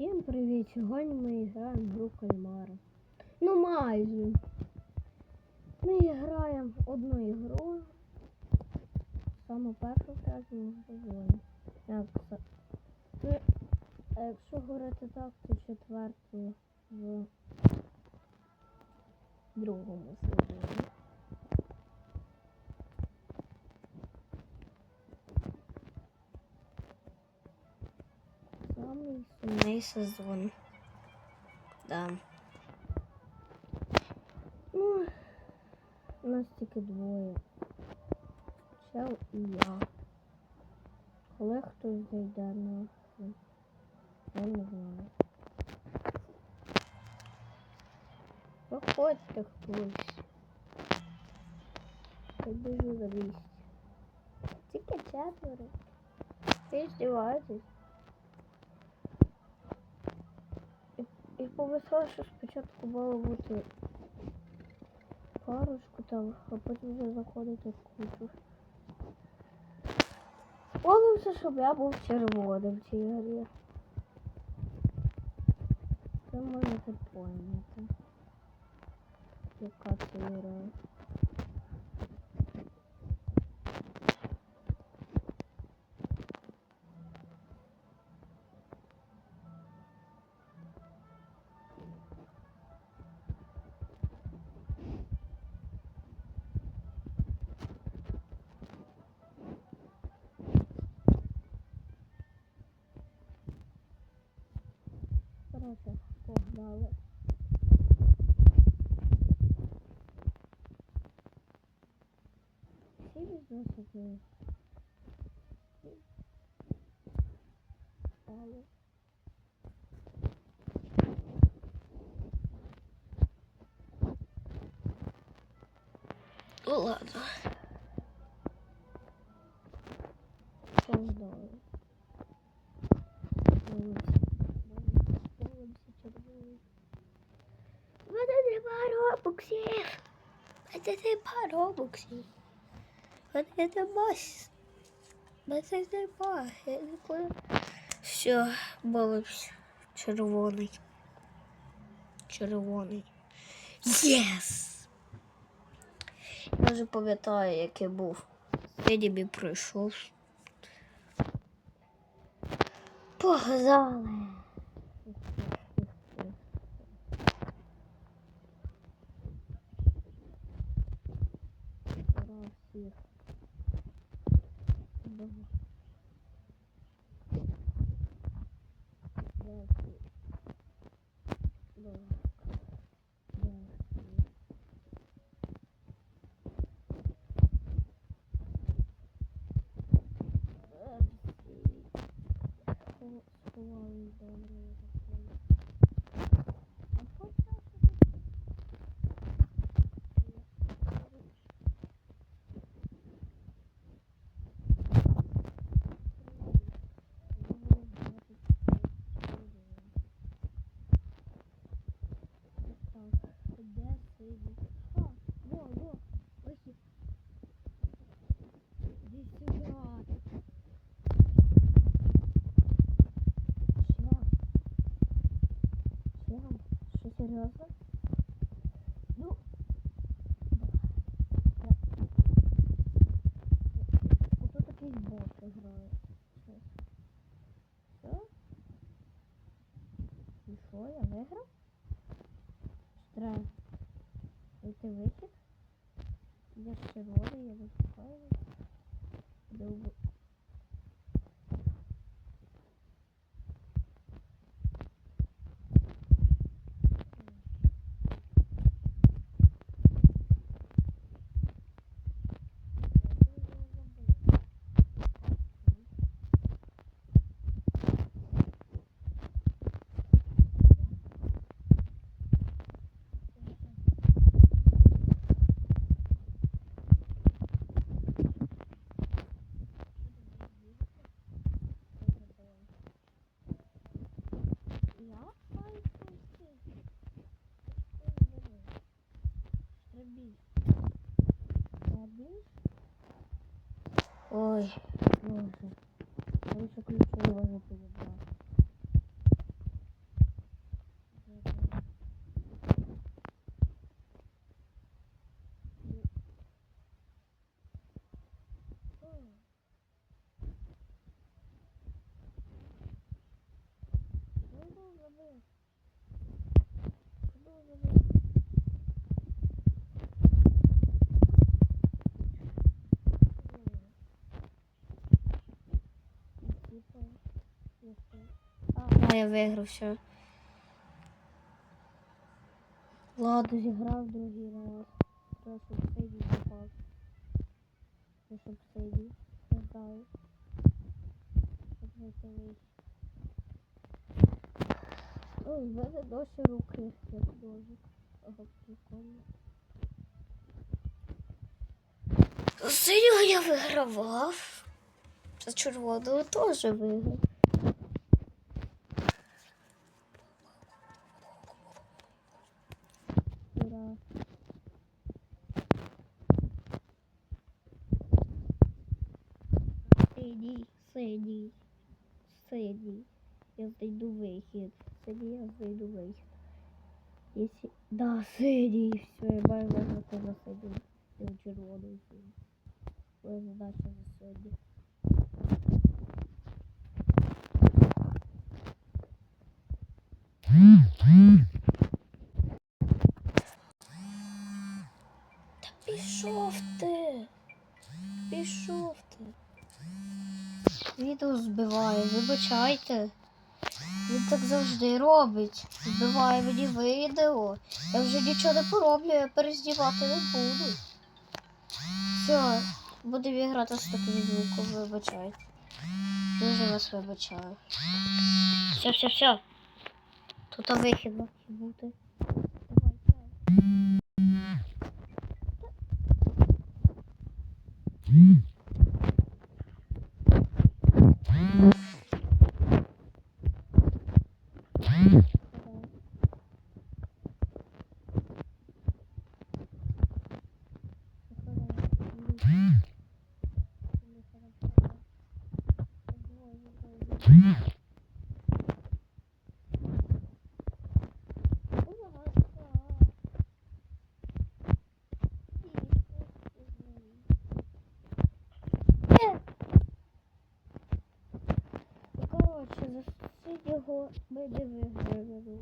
Всім привіт! Сьогодні ми граємо в гру кальмара. Ну майже. Ми граємо одну ігру. Саме першу в третьому сезоні. Ну, якщо говорити так, то четверту в другому сезоні. Сумний сезон. Да. Ну, нас тільки двоє. Чел і я. Коли хтось зайде на я не знаю. Виходьте хтось. Я біжу за 200. Тільки четверо. Ви здіваєтесь? І, і повезло, що спочатку мало бути парочку там, а потім вже заходити в кучу. Молився, щоб я був червоним в цій грі. Це можете поняти, яка це гра. Короче, погнали. Всі відносити. Стали. Ну ладно. Погнали. Дивимося. Дивимося червоний. В мене нема робоксів. В мене нема робоксів. В мене мене нема. Я ніколи. Все, балився. Червоний. Червоний. Єс! Я вже пам'ятаю, який був. Сидібі прийшов. Погнали. diyor. Bakın. Серйозно? Ну. Ото такий бот грає. Що? І що, я виграв? Штраф. Это вихід? Я червоний, я виступаю. Довго. Я Ой, боже. Я еще ключи не могу А, я виграв все. Ладно, зіграв другий раз. Щоб Сейді попав. Сейді зіграв. Щоб. Ой, в мене досі руки як дожик. Ага, прикольно. Синього я вигравав. За червоного теж виграв. Сиді, сиді, сиді. Я знайду вихід. Сиді, я знайду вихід. Если... Да, сиді, все, я маю виграти за сиді. Я в червоний сиді. Моя задача за сьогодні. Пішов ти. Пішов ти. Відео збиває, вибачайте. Він так завжди робить. Збиває мені відео. Я вже нічого не пороблю, я перезнімати не буду. Все, будемо грати з таким звуком, вибачайте. Дуже вас вибачаю. Все, все, все. Тут вихід має бути. Давайте. Коротше, за його ми не виграли.